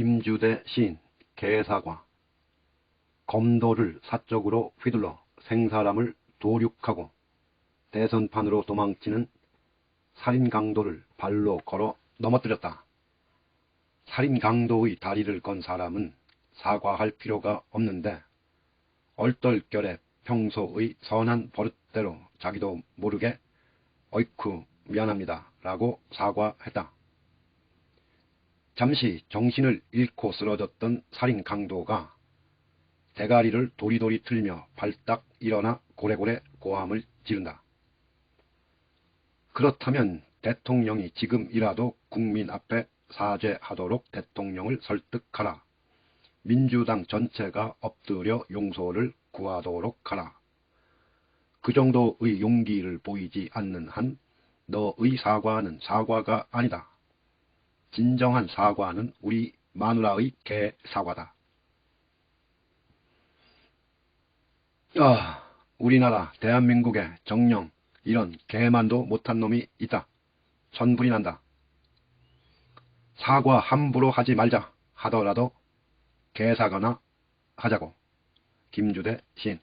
김주대 시인 개사과 검도를 사적으로 휘둘러 생사람을 도륙하고 대선판으로 도망치는 살인강도를 발로 걸어 넘어뜨렸다. 살인강도의 다리를 건 사람은 사과할 필요가 없는데 얼떨결에 평소의 선한 버릇대로 자기도 모르게 어이쿠 미안합니다 라고 사과했다. 잠시 정신을 잃고 쓰러졌던 살인 강도가 대가리를 도리도리 틀며 발딱 일어나 고래고래 고함을 지른다. 그렇다면 대통령이 지금이라도 국민 앞에 사죄하도록 대통령을 설득하라. 민주당 전체가 엎드려 용서를 구하도록 하라. 그 정도의 용기를 보이지 않는 한 너의 사과는 사과가 아니다. 진정한 사과는 우리 마누라의 개 사과다. 아, 우리나라 대한민국에 정령 이런 개만도 못한 놈이 있다. 천불이 난다. 사과 함부로 하지 말자 하더라도 개사과나 하자고. 김주대 시인